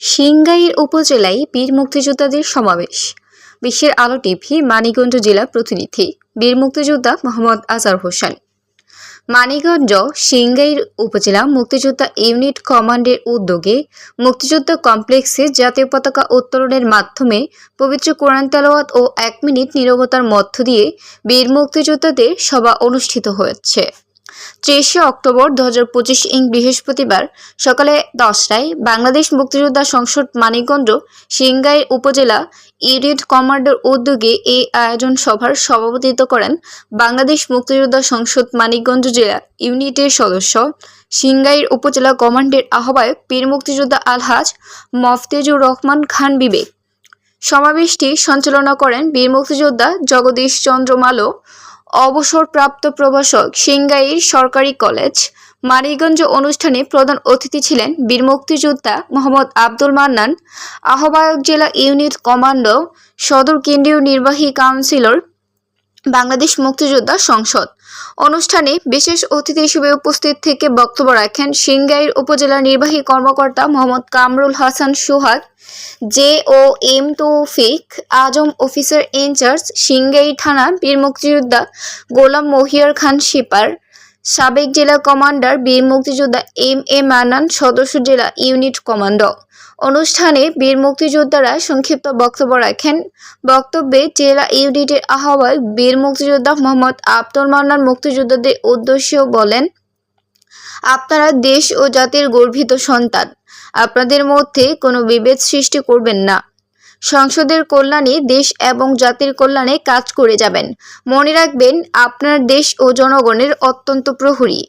সিংগাইর উপজেলায় বীর মুক্তিযোদ্ধাদের সমাবেশ। বিশ্বের আলো টিভি, মানিকগঞ্জ জেলা প্রতিনিধি, বীর মুক্তিযোদ্ধা মোহাম্মদ আজহার হোসেন। মানিকগঞ্জ সিংগাইর উপজেলা মুক্তিযোদ্ধা ইউনিট কমান্ডের উদ্যোগে মুক্তিযোদ্ধা কমপ্লেক্সে জাতীয় পতাকা উত্তোলনের মাধ্যমে পবিত্র কোরআন তেলাওয়াত ও এক মিনিট নীরবতার মধ্য দিয়ে বীর মুক্তিযোদ্ধাদের সভা অনুষ্ঠিত হয়েছে। ত্রিশে অক্টোবর দু হাজার পঁচিশ ইং বৃহস্পতিবার সকালে দশটায় বাংলাদেশ মুক্তিযোদ্ধা সংসদ মানিকগঞ্জ, সিংগাই উপজেলা ইউনিট কমান্ডার উদ্যোগে এই আয়োজন সভার সভাপতিত্ব করেন বাংলাদেশ মুক্তিযোদ্ধা সংসদ মানিকগঞ্জ জেলা ইউনিটের সদস্য সিংগাইর উপজেলা কমান্ডের আহ্বায়ক বীর মুক্তিযোদ্ধা আলহাজ মফতেজুর রহমান খান বিবেক। সমাবেশটি সঞ্চালনা করেন বীর মুক্তিযোদ্ধা জগদীশ চন্দ্র মালো অবসরপ্রাপ্ত প্রভাষক সিংগাইর সরকারি কলেজ মারিগঞ্জ অনুষ্ঠানে প্রধান অতিথি ছিলেন বীর মুক্তিযোদ্ধা মোহাম্মদ আব্দুল মান্নান, আহ্বায়ক জেলা ইউনিট কমান্ডো, সদর কেন্দ্রীয় নির্বাহী কাউন্সিলর বাংলাদেশ মুক্তিযোদ্ধা সংসদ। অনুষ্ঠানে বিশেষ অতিথি হিসেবে উপস্থিত থেকে বক্তব্য রাখেন সিংগাইর উপজেলা নির্বাহী কর্মকর্তা Mohammad Kamrul Hasan Sohag J O M Taufiq Azam officer in charge সিংগাই থানা বীর মুক্তিযোদ্ধা গোলাম মহিয়ার খান শিপার, সাবেক জেলা কমান্ডার বীর মুক্তিযোদ্ধা এম এ মানান সদস্য জেলা ইউনিট কমান্ডো। অনুষ্ঠানে বীর মুক্তিযোদ্ধারা সংক্ষিপ্ত বক্তব্য রাখেন। বক্তব্যে জেলা ইউনিটের আহ্বায়ক বীর মুক্তিযোদ্ধা মোহাম্মদ আব্দুল মান্নান মুক্তিযোদ্ধাদের উদ্দেশ্যেও বলেন, আপনারা দেশ ও জাতির গর্বিত সন্তান। আপনাদের মধ্যে কোনো বিভেদ সৃষ্টি করবেন না। সংসদের কল্যাণে দেশ এবং জাতির কল্যাণে কাজ করে যাবেন। মনে রাখবেন, আপনার দেশ ও জনগণের অত্যন্ত প্রহরী।